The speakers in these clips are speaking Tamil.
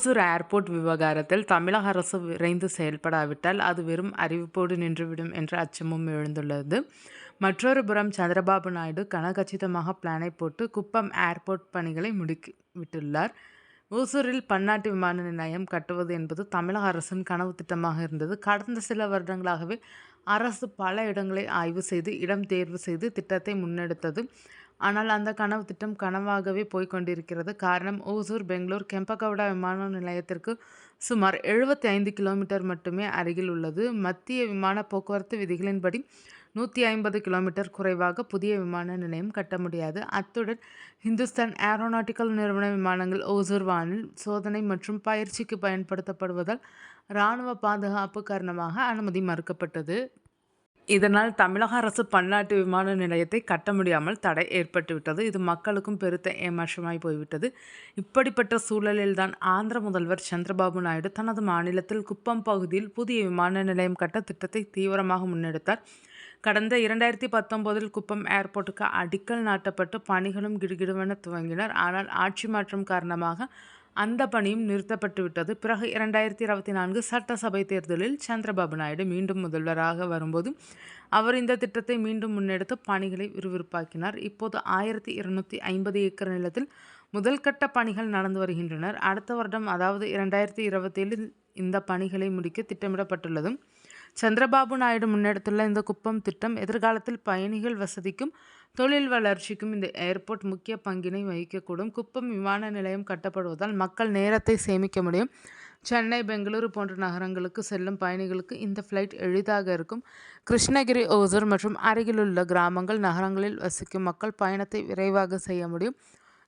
ஓசூர் ஏர்போர்ட் விவகாரத்தில் தமிழக அரசு விரைந்து செயல்படாவிட்டால் அது வெறும் அறிவிப்போடு நின்றுவிடும் என்ற அச்சமும் எழுந்துள்ளது. மற்றொரு புறம் சந்திரபாபு நாயுடு கனகச்சிதமாக பிளானை போட்டு குப்பம் ஏர்போர்ட் பணிகளை முடுக்கி விட்டுள்ளார். ஓசூரில் பன்னாட்டு விமான நிலையம் கட்டுவது என்பது தமிழக அரசின் கனவு திட்டமாக இருந்தது. கடந்த சில வருடங்களாகவே அரசு பல இடங்களை ஆய்வு செய்து இடம் தேர்வு செய்து திட்டத்தை முன்னெடுத்தது. ஆனால் அந்த கனவு திட்டம் கனவாகவே போய்கொண்டிருக்கிறது காரணம் ஓசூர் பெங்களூர் கெம்பகவுடா விமான நிலையத்திற்கு சுமார் எழுபத்தி ஐந்து கிலோமீட்டர் மட்டுமே அருகில் உள்ளது. மத்திய விமான போக்குவரத்து விதிகளின்படி நூற்றி ஐம்பது கிலோமீட்டர் குறைவாக புதிய விமான நிலையம் கட்ட முடியாது. அத்துடன் ஹிந்துஸ்தான் ஏரோநாட்டிக்கல் நிறுவன விமானங்கள் ஓசூர் வானில் சோதனை மற்றும் பயிற்சிக்கு பயன்படுத்தப்படுவதால் இராணுவ பாதுகாப்பு காரணமாக அனுமதி மறுக்கப்பட்டது. இதனால் தமிழக அரசு பன்னாட்டு விமான நிலையத்தை கட்ட முடியாமல் தடை ஏற்பட்டுவிட்டது இது மக்களுக்கும் பெருத்த ஏமாற்றமாய் போய்விட்டது. இப்படிப்பட்ட சூழலில்தான் ஆந்திர முதல்வர் சந்திரபாபு நாயுடு தனது மாநிலத்தில் குப்பம் பகுதியில் புதிய விமான நிலையம் கட்ட திட்டத்தை தீவிரமாக முன்னெடுத்தார். கடந்த இரண்டாயிரத்தி பத்தொம்போதில் குப்பம் ஏர்போர்ட்டுக்கு அடிக்கல் நாட்டப்பட்டு பணிகளும் கிடுகிடுவென துவங்கினர். ஆனால் ஆட்சி மாற்றம் காரணமாக அந்த பணியும் நிறுத்தப்பட்டுவிட்டது பிறகு இரண்டாயிரத்தி இருபத்தி நான்கு சட்டசபை தேர்தலில் சந்திரபாபு நாயுடு மீண்டும் முதல்வராக வரும்போது அவர் இந்த திட்டத்தை மீண்டும் முன்னெடுத்து பணிகளை விறுவிறுப்பாக்கினார். இப்போது ஆயிரத்தி இருநூற்றி ஐம்பது ஏக்கர் நிலத்தில் முதல் கட்ட பணிகள் நடந்து வருகின்றனர். அடுத்த வருடம் அதாவது இரண்டாயிரத்தி இருபத்தேழில் இந்த பணிகளை முடிக்க திட்டமிடப்பட்டுள்ளதும் சந்திரபாபு நாயுடு முன்னெடுத்துள்ள இந்த குப்பம் திட்டம் எதிர்காலத்தில் பயணிகள் வசதிக்கும் தொழில் வளர்ச்சிக்கும் இந்த ஏர்போர்ட் முக்கிய பங்கினை வகிக்கக்கூடும். குப்பம் விமான நிலையம் கட்டப்படுவதால் மக்கள் நேரத்தை சேமிக்க முடியும். சென்னை பெங்களூரு போன்ற நகரங்களுக்கு செல்லும் பயணிகளுக்கு இந்த ஃப்ளைட் எளிதாக இருக்கும். கிருஷ்ணகிரி ஓசூர் மற்றும் அருகிலுள்ள கிராமங்கள் நகரங்களில் வசிக்கும் மக்கள் பயணத்தை விரைவாக செய்ய முடியும்.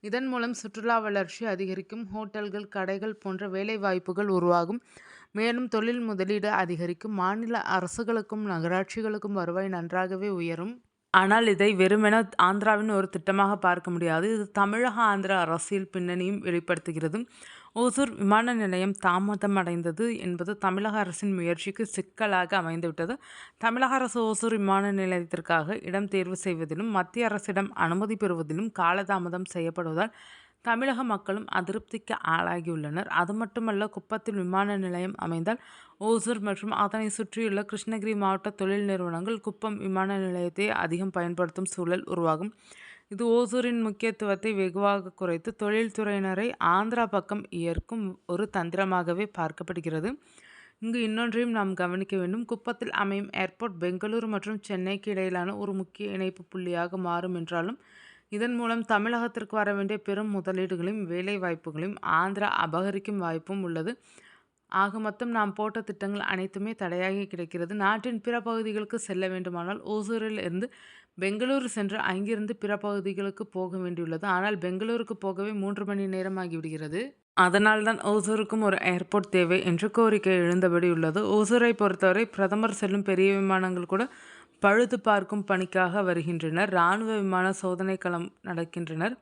இதன் மூலம் சுற்றுலா வளர்ச்சி அதிகரிக்கும். ஹோட்டல்கள் கடைகள் போன்ற வேலைவாய்ப்புகள் உருவாகும். மேலும் தொழில் முதலீடு அதிகரிக்கும். மாநில அரசுகளுக்கும் நகராட்சிகளுக்கும் வருவாய் நன்றாகவே உயரும். ஆனால் இதை வெறுமென ஆந்திராவின் ஒரு திட்டமாக பார்க்க முடியாது. இது தமிழக ஆந்திரா அரசியல் பின்னணியும் வெளிப்படுத்துகிறது ஓசூர் விமான நிலையம் தாமதம் அடைந்தது என்பது தமிழக அரசின் முயற்சிக்கு சிக்கலாக அமைந்துவிட்டது. தமிழக அரசு ஓசூர் விமான நிலையத்திற்காக இடம் தேர்வு செய்வதிலும் மத்திய அரசிடம் அனுமதி பெறுவதிலும் காலதாமதம் செய்யப்படுவதால் தமிழக மக்களும் அதிருப்திக்கு ஆளாகியுள்ளனர். அது மட்டுமல்ல குப்பத்தில் விமான நிலையம் அமைந்தால் ஓசூர் மற்றும் அதனை சுற்றியுள்ள கிருஷ்ணகிரி மாவட்ட தொழில் நிறுவனங்கள் குப்பம் விமான நிலையத்தை அதிகம் பயன்படுத்தும் சூழல் உருவாகும். இது ஓசூரின் முக்கியத்துவத்தை வெகுவாக குறைத்து தொழில்துறையினரை ஆந்திரா பக்கம் ஈர்க்கும் ஒரு தந்திரமாகவே பார்க்கப்படுகிறது. இங்கு இன்னொன்றையும் நாம் கவனிக்க வேண்டும். குப்பத்தில் அமையும் ஏர்போர்ட் பெங்களூரு மற்றும் சென்னைக்கு இடையிலான ஒரு முக்கிய இணைப்பு புள்ளியாக மாறும் என்றாலும் இதன் மூலம் தமிழகத்திற்கு வர வேண்டிய பெரும் முதலீடுகளையும் வேலை வாய்ப்புகளையும் ஆந்திரா அபகரிக்கும் வாய்ப்பும் உள்ளது. ஆக மொத்தம் நாம் போட்ட திட்டங்கள் அனைத்துமே தடையாகி கிடைக்கிறது. நாட்டின் பிற பகுதிகளுக்கு செல்ல வேண்டுமானால் ஓசூரில் இருந்து பெங்களூரு சென்று அங்கிருந்து பிற பகுதிகளுக்கு போக வேண்டியுள்ளது. ஆனால் பெங்களூருக்கு போகவே மூன்று மணி நேரம் ஆகிவிடுகிறது அதனால்தான் ஓசூருக்கும் ஒரு ஏர்போர்ட் தேவை என்று கோரிக்கை எழுந்தபடி உள்ளது. ஓசூரை பொறுத்தவரை பிரதமர் செல்லும் பெரிய விமானங்கள் கூட பழுது பார்க்கும் பணிக்காக வருகின்றனர். இராணுவ விமான சோதனை களம் நடக்கின்றனர்.